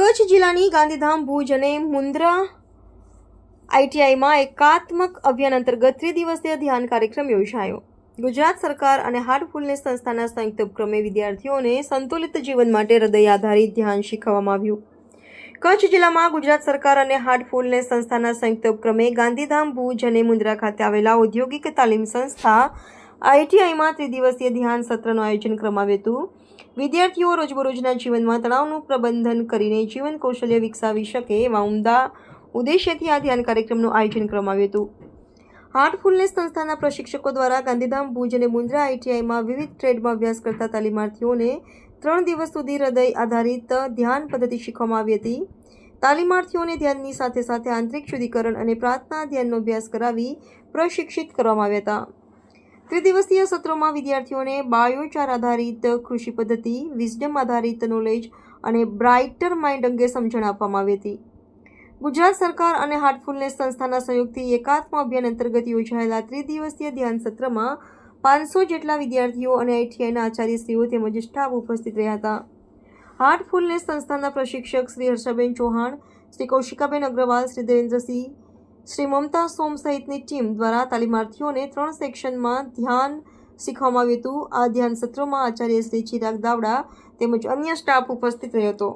કચ્છ જિલ્લાની ગાંધીધામ ભુજ અને મુન્દ્રા આઈટીઆઈમાં એકાત્મક અભિયાન અંતર્ગત ત્રિદિવસીય ધ્યાન કાર્યક્રમ યોજાયો. ગુજરાત સરકાર અને હાર્ટફુલનેસ સંસ્થાના સંયુક્ત ઉપક્રમે વિદ્યાર્થીઓને સંતુલિત જીવન માટે હૃદય આધારિત ધ્યાન શીખવવામાં આવ્યું. કચ્છ જિલ્લામાં ગુજરાત સરકાર અને હાર્ટફુલનેસ સંસ્થાના સંયુક્ત ઉપક્રમે ગાંધીધામ ભુજ અને મુન્દ્રા ખાતે આવેલા ઔદ્યોગિક તાલીમ સંસ્થા આઈટીઆઈમાં ત્રિદિવસીય ધ્યાન સત્રનું આયોજન કરવામાં આવ્યું હતું. વિદ્યાર્થીઓ રોજબરોજના જીવનમાં તણાવનું પ્રબંધન કરીને જીવન કૌશલ્ય વિકસાવી શકે એવા ઉમદા ઉદ્દેશ્યથી આ ધ્યાન કાર્યક્રમનું આયોજન કરવામાં આવ્યું હતું. હાર્ટફુલનેસ સંસ્થાના પ્રશિક્ષકો દ્વારા ગાંધીધામ, ભુજ અને મુન્દ્રા આઈટીઆઈમાં વિવિધ ટ્રેડમાં અભ્યાસ કરતા તાલીમાર્થીઓને ત્રણ દિવસ સુધી હૃદય આધારિત ધ્યાન પદ્ધતિ શીખવામાં આવી હતી. તાલીમાર્થીઓને ધ્યાનની સાથે સાથે આંતરિક શુદ્ધિકરણ અને પ્રાર્થના ધ્યાનનો અભ્યાસ કરાવી પ્રશિક્ષિત કરવામાં આવ્યા હતા. ત્રિદિવસીય સત્રોમાં વિદ્યાર્થીઓને બાયોચાર આધારિત કૃષિ પદ્ધતિ વિઝડમ આધારિત નોલેજ અને બ્રાઇટર માઇન્ડ અંગે સમજણ આપવામાં આવી હતી. ગુજરાત સરકાર અને હાર્ટફુલનેસ સંસ્થાના સહયોગથી એકાત્મ અભિયાન અંતર્ગત યોજાયેલા ત્રિદિવસીય ધ્યાન સત્રમાં પાંચસો જેટલા વિદ્યાર્થીઓ અને આઈટીઆઈના આચાર્યશ્રીઓ તેમજ સ્ટાફ ઉપસ્થિત રહ્યા હતા. હાર્ટફુલનેસ સંસ્થાના પ્રશિક્ષક શ્રી હર્ષાબેન ચૌહાણ, શ્રી કૌશિકાબેન અગ્રવાલ, શ્રી દેવેન્દ્રસિંહ શ્રી મમતા સોમ સહિતની ટીમ દ્વારા તાલીમાર્થીઓને ત્રણ સેક્શનમાં ધ્યાન શીખવામાં આવ્યું હતું. આ ધ્યાન સત્રોમાં આચાર્ય શ્રી ચિરાગ દાવડા તેમજ અન્ય સ્ટાફ ઉપસ્થિત રહ્યો હતો.